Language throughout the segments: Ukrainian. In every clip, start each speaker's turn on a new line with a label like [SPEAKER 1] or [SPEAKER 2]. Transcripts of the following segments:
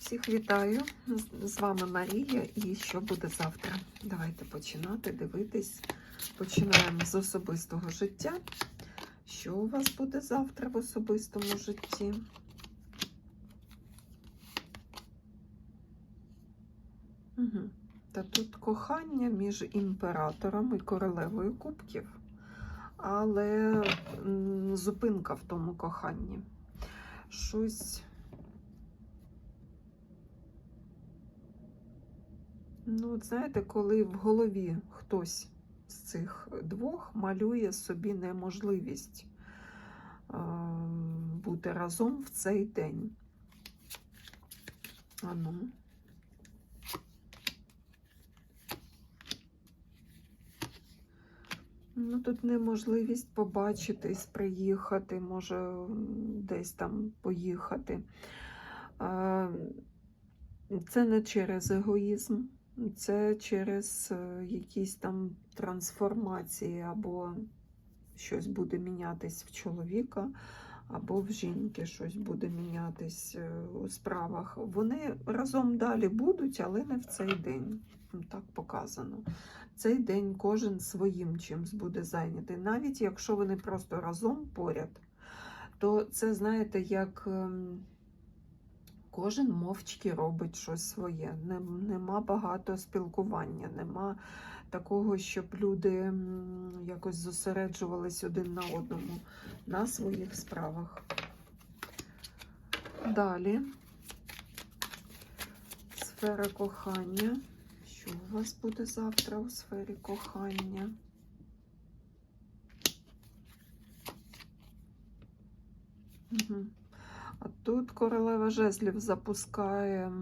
[SPEAKER 1] Всіх вітаю! З- вами Марія і що буде завтра? Давайте починати дивитись. Починаємо з особистого життя. Що у вас буде завтра в особистому житті? Угу. Та тут кохання між імператором і королевою кубків, але зупинка в тому коханні. Щось. Ну, от знаєте, коли в голові хтось з цих двох малює собі неможливість бути разом в цей день. Ану. Ну, тут неможливість побачитись, приїхати, може десь там поїхати. Це не через егоїзм, це через е, якісь там трансформації, або щось буде мінятись в чоловіка, або в жінки щось буде мінятись е, у справах. Вони разом далі будуть, але не в цей день. Так показано. Цей день кожен своїм чимсь буде зайнятий. Навіть якщо вони просто разом поряд, то це, знаєте, як. Кожен мовчки робить щось своє. Нема багато спілкування, нема такого, щоб люди якось зосереджувались один на одному на своїх справах. Далі сфера кохання. Що у вас буде завтра у сфері кохання? Угу. А тут королева жезлів запускає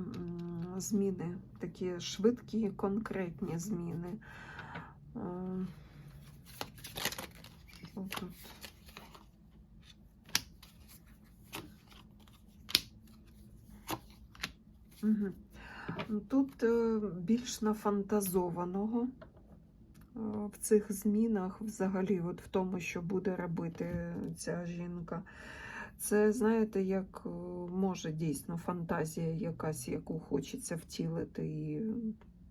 [SPEAKER 1] зміни, такі швидкі, конкретні зміни. Е, тут? Тут е, більш нафантазованого е, в цих змінах, взагалі, от в тому, що буде робити ця жінка. Це, знаєте, як е, може дійсно фантазія якась, яку хочеться втілити і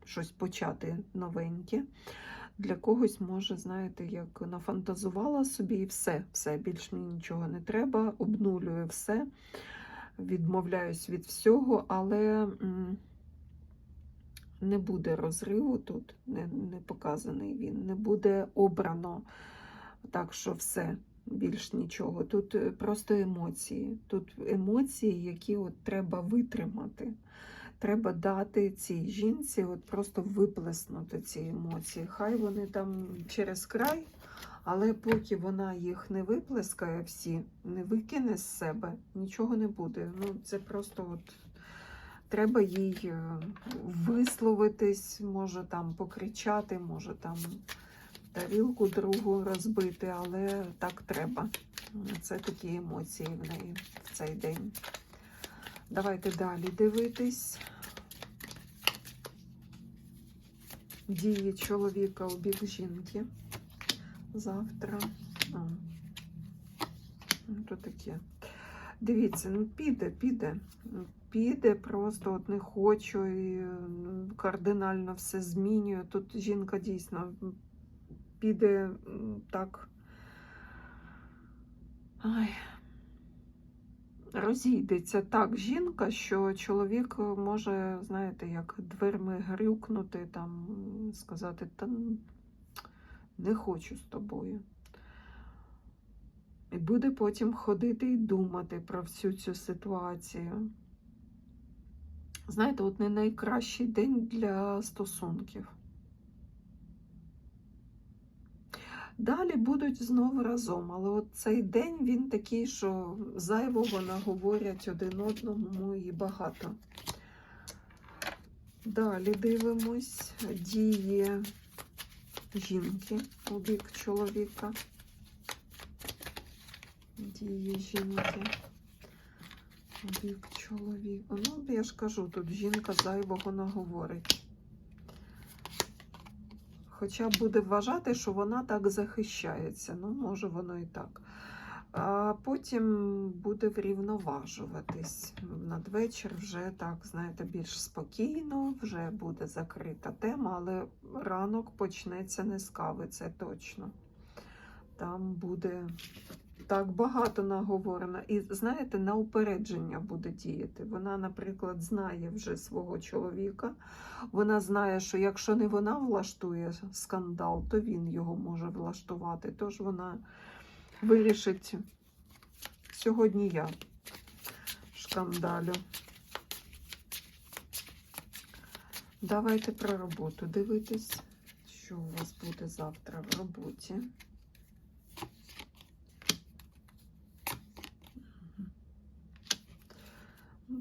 [SPEAKER 1] щось почати новеньке. Для когось може, знаєте, як нафантазувала собі і все, все, більш мені нічого не треба, обнулюю все, відмовляюсь від всього, але не буде розриву тут, не, не показаний він, не буде обрано так, що все більш нічого. Тут е, просто емоції. Тут емоції, які от треба витримати. Треба дати цій жінці от просто виплеснути ці емоції. Хай вони там через край, але поки вона їх не виплескає всі, не викине з себе, нічого не буде. Ну, Це просто от треба їй е, висловитись, може там покричати, може там тарілку другу розбити, але так треба. Це такі емоції в неї в цей день. Давайте далі дивитись. Дії чоловіка у бік жінки завтра. Ну, то таке. Дивіться, ну піде, піде. Піде, просто от не хочу і кардинально все змінює. Тут жінка дійсно піде так. Ай. Розійдеться так жінка, що чоловік може, знаєте, як дверми грюкнути, там, сказати, та не хочу з тобою. І буде потім ходити і думати про всю цю ситуацію. Знаєте, от не найкращий день для стосунків. Далі будуть знову разом, але от цей день він такий, що зайвого наговорять один одному і багато. Далі дивимось дії жінки у чоловіка. Дії жінки бік чоловіка. Ну, я ж кажу, тут жінка зайвого наговорить. Хоча буде вважати, що вона так захищається. Ну, може, воно і так. А потім буде врівноважуватись. Надвечір вже так, знаєте, більш спокійно, вже буде закрита тема, але ранок почнеться не з кави, це точно. Там буде так багато наговорено. І знаєте, на упередження буде діяти. Вона, наприклад, знає вже свого чоловіка. Вона знає, що якщо не вона влаштує скандал, то він його може влаштувати. Тож вона вирішить сьогодні я шкандалю. Давайте про роботу дивитись, що у вас буде завтра в роботі.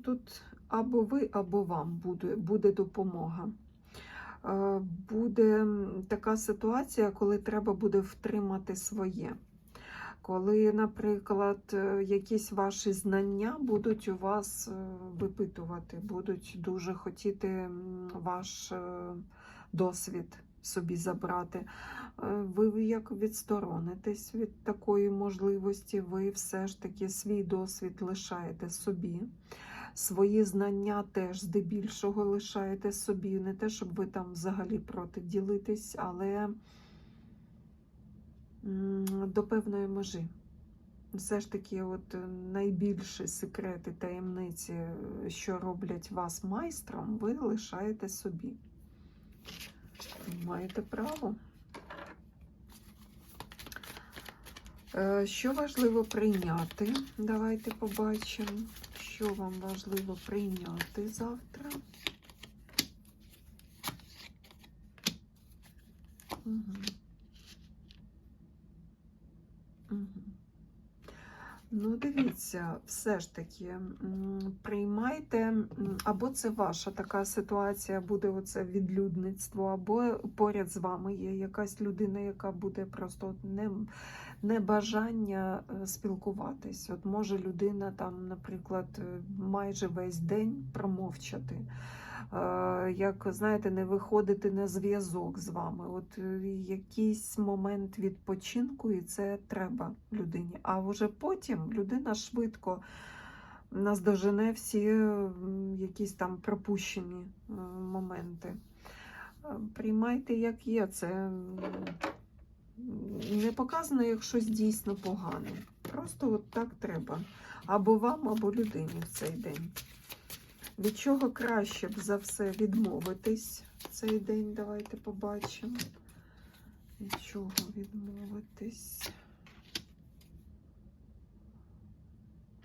[SPEAKER 1] Тут або ви, або вам буде, буде допомога. Е, Буде така ситуація, коли треба буде втримати своє. Коли, наприклад, е, якісь ваші знання будуть у вас е, випитувати, будуть дуже хотіти ваш досвід собі забрати. Ви як відсторонитесь від такої можливості, ви все ж таки свій досвід лишаєте собі. Свої знання теж здебільшого лишаєте собі. Не те, щоб ви там взагалі проти ділитесь, але до певної межі. Все ж таки, от е, найбільші секрети, таємниці, е, що роблять вас майстром, ви лишаєте собі. Маєте право. Е, Що важливо прийняти? Давайте побачимо, що вам важливо прийняти завтра. Угу. Ну, дивіться, все ж таки, приймайте, або це ваша така ситуація, буде оце відлюдництво, або поряд з вами є якась людина, яка буде просто от не, небажання е, спілкуватись. От може людина там, наприклад, е, майже весь день промовчати. Е, Як знаєте, не виходити на зв'язок з вами. От е, якийсь момент відпочинку, і це треба людині. А вже потім людина швидко наздожене всі якісь там пропущені е, моменти. Е, Приймайте, як є. Це не показано як щось дійсно погане. Просто от так треба. Або вам, або людині в цей день. Від чого краще б за все відмовитись в цей день? Давайте побачимо. Від чого відмовитись?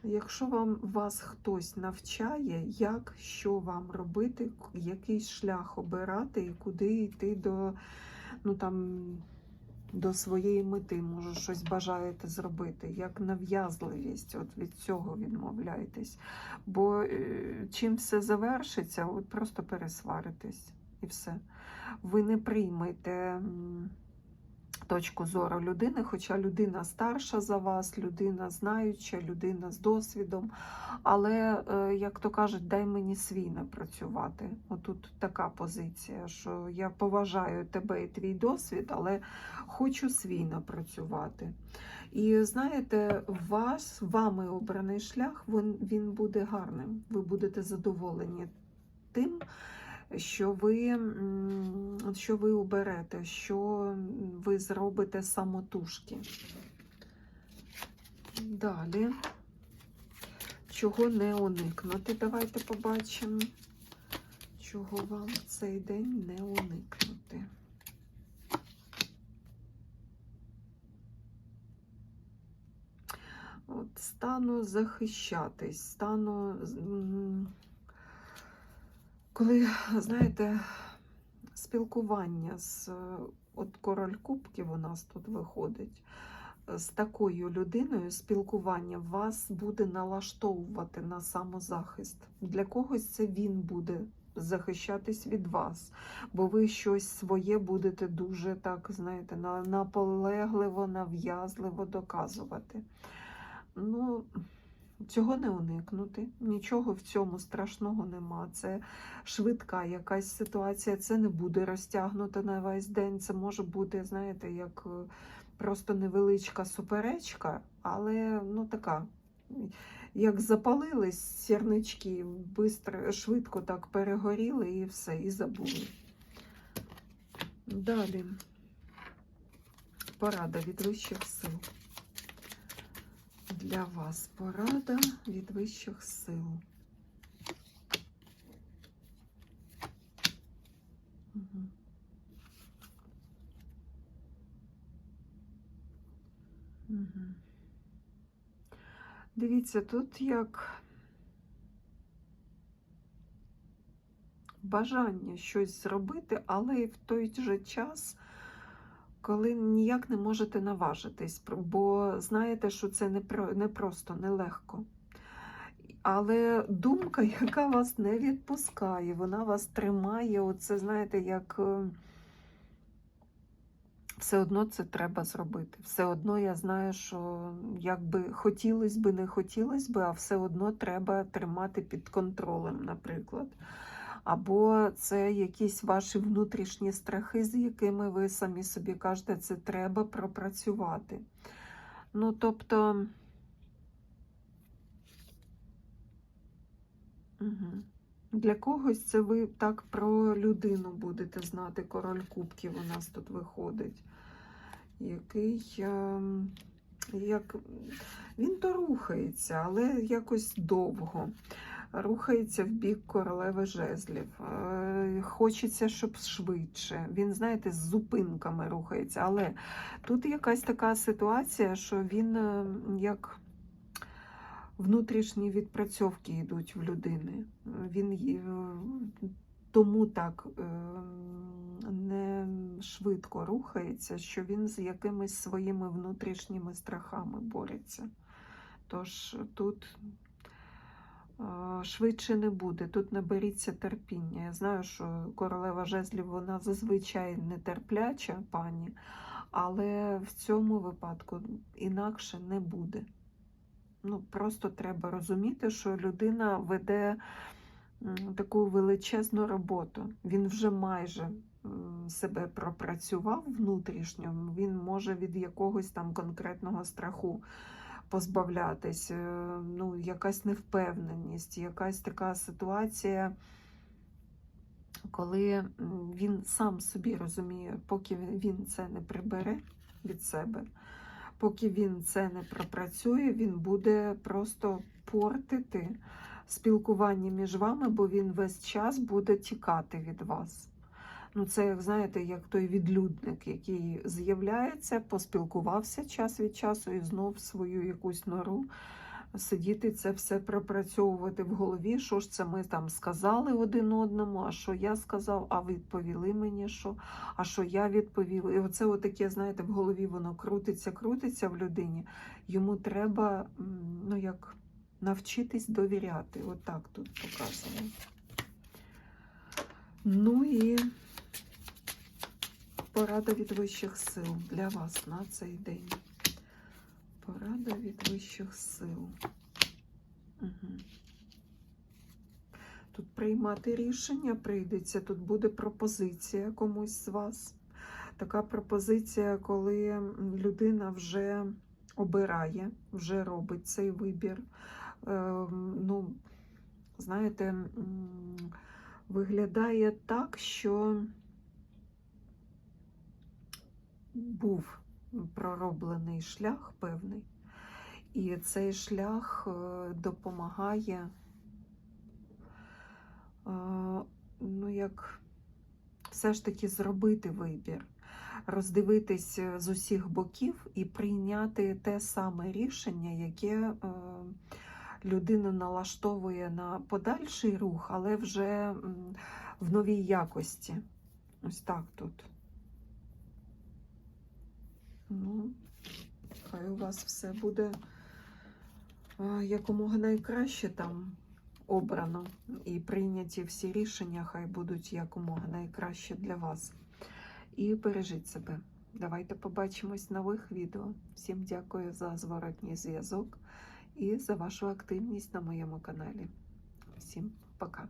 [SPEAKER 1] Якщо вам вас хтось навчає, як що вам робити, який шлях обирати і куди йти до, ну там, до своєї мети, може, щось бажаєте зробити, як нав'язливість, от від цього відмовляйтесь. Бо е, чим все завершиться, от просто пересваритесь і все. Ви не приймете точку зору людини, хоча людина старша за вас, людина знаюча, людина з досвідом. Але, е, як то кажуть, дай мені свій напрацювати. Отут така позиція, що я поважаю тебе і твій досвід, але хочу свій напрацювати. І знаєте, вас, вами обраний шлях, він, він буде гарним. Ви будете задоволені тим, що ви, що ви оберете, що ви зробите самотужки. Далі. Чого не уникнути? Давайте побачимо, чого вам цей день не уникнути. От стану захищатись, стану, коли, знаєте, спілкування з е, от король кубків у нас тут виходить. З такою людиною спілкування вас буде налаштовувати на самозахист. Для когось це він буде захищатись від вас, бо ви щось своє будете дуже так, знаєте, наполегливо, нав'язливо доказувати. Ну, цього не уникнути, нічого в цьому страшного нема. Це швидка якась ситуація, це не буде розтягнуто на весь день. Це може бути, знаєте, як е, просто невеличка суперечка, але ну така. Як запалились сірнички, бистро, швидко так перегоріли і все, і забули. Далі порада від вищих сил. Для вас порада від вищих сил. Дивіться, тут як бажання щось зробити, але і в той же час, коли ніяк не можете наважитись, бо знаєте, що це не, про, не просто, нелегко. Але думка, яка вас не відпускає, вона вас тримає, оце, знаєте, як е, все одно це треба зробити. Все одно я знаю, що як би хотілося би, не хотілося би, а все одно треба тримати під контролем, наприклад. Або це якісь ваші внутрішні страхи, з якими ви самі собі кажете, це треба пропрацювати. Ну, тобто. Угу. Для когось це ви так про людину будете знати. Король кубків у нас тут виходить. Який ем, як він то рухається, але якось довго. Рухається в бік королеви жезлів. Е, Хочеться, щоб швидше. Він, знаєте, з зупинками рухається. Але тут якась така ситуація, що він е, як внутрішні відпрацьовки йдуть в людини. Він тому так е, не швидко рухається, що він з якимись своїми внутрішніми страхами бореться. Тож тут е, швидше не буде, тут наберіться терпіння. Я знаю, що королева жезлів вона зазвичай нетерпляча пані, але в цьому випадку інакше не буде. Ну, просто треба розуміти, що людина веде таку величезну роботу. Він вже майже себе пропрацював внутрішньо, він може від якогось там конкретного страху позбавлятись, е, ну, якась невпевненість, якась така ситуація, коли він сам собі розуміє, поки він це не прибере від себе. Поки він це не пропрацює, він буде просто портити спілкування між вами, бо він весь час буде тікати від вас. Ну, це, як знаєте, як той відлюдник, який з'являється, поспілкувався час від часу і знов свою якусь нору сидіти, це все пропрацьовувати в голові. Що ж це ми там сказали один одному, а що я сказав, а відповіли мені, що, а що я відповів. І оце отаке, знаєте, в голові воно крутиться, крутиться в людині. Йому треба, ну як, навчитись довіряти. Отак тут показано. Ну і порада від вищих сил для вас на цей день. Порада від вищих сил. Угу. Тут приймати рішення прийдеться, тут буде пропозиція комусь з вас. Така пропозиція, коли людина вже обирає, вже робить цей вибір. Ем, ну, знаєте, виглядає так, що був пророблений шлях певний, і цей шлях е, допомагає, е, ну, як все ж таки зробити вибір, роздивитись е, з усіх боків і прийняти те саме рішення, яке людину налаштовує на подальший рух, але вже в новій якості. Ось так тут. Ну, хай у вас все буде якомога найкраще там обрано. І прийняті всі рішення, хай будуть якомога найкраще для вас. І бережіть себе. Давайте побачимось в нових відео. Всім дякую за зворотній зв'язок і за вашу активність на моєму каналі. Всім пока!